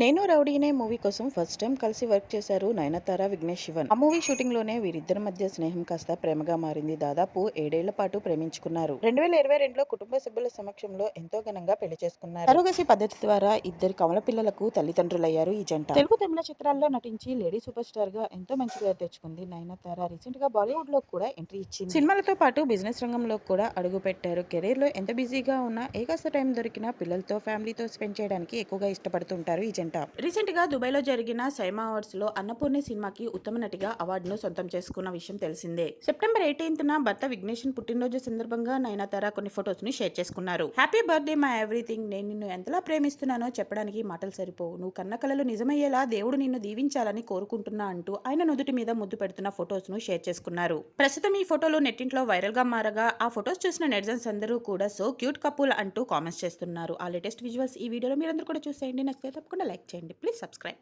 నేను రౌడీనే మూవీ కోసం first time కలిసి వర్క్ చేశారు నయనతార విఘ్నేష్ శివన్. ఆ మూవీ షూటింగ్లోనే వీరిద్దరి మధ్య స్నేహం కాస్త ప్రేమగా మారింది. దాదాపు ఏడేళ్ళ పాటు ప్రేమించుకున్నారు. రెండు వేల ఇరవై రెండులో కుటుంబ సభ్యుల సమక్షంలో ఎంతో ఘనంగా పెళ్ళి చేసుకున్నారు. సరోగసి పద్ధతి ద్వారా ఇద్దరు కమల పిల్లలకు తల్లిదండ్రులయ్యారు ఈ జంట. తెలుగు తమిళ చిత్రాల్లో నటించి లేడీ సూపర్ స్టార్గా ఎంతో మంచి పేరు తెచ్చుకుంది నయనతార. రీసెంట్గా బాలీవుడ్లో కూడా ఎంట్రీ ఇచ్చింది. సినిమాలతో పాటు బిజినెస్ రంగంలో కూడా అడుగు పెట్టారు కెరీర్లో ఎంత బిజీగా ఉన్నా ఏ కాస్త టైం దొరికినా పిల్లలతో ఫ్యామిలీతో స్పెండ్ చేయడానికి ఎక్కువగా ఇష్టపడుతుంటారు ఈ జంట. రీసెంట్ రీసెంట్గా దుబాయ్లో జరిగిన సైమా అవార్డ్స్లో అన్నపూర్ణి సినిమాకి ఉత్తమ నటిగా అవార్డును సొంతం చేసుకున్న విషయం తెలిసిందే. సెప్టెంబర్ ఎయిటీన్త్ భర్త విఘ్నేషన్ పుట్టినరోజు సందర్భంగా నయనతార కొన్ని ఫొటోస్ని షేర్ చేసుకున్నారు. Happy birthday my everything. నేను నిన్ను ఎంతలా ప్రేమిస్తున్నానో చెప్పడానికి మాటలు సరిపోవు. నువ్వు కన్న కలలు నిజమయ్యేలా దేవుడు నిన్ను దీవించాలని కోరుకుంటున్నా అంటూ ఆయన నుదుటి మీద ముద్దు పెడుతున్న ఫొటోస్ను షేర్ చేసుకున్నారు. ప్రస్తుతం ఈ ఫోటోలు నెట్టింట్లో వైరల్గా మారగా ఆ ఫొటోస్ చూసిన నెటిజన్స్ అందరూ కూడా సో క్యూట్ కపుల్ అంటూ కామెంట్స్ చేస్తున్నారు. ఆ లేటెస్ట్ విజువల్స్ ఈ వీడియోలో మీరందరూ కూడా చూసేయండి. నచ్చితే తప్పకుండా లైక్ చేయండి ప్లీజ్ సబ్స్క్రైబ్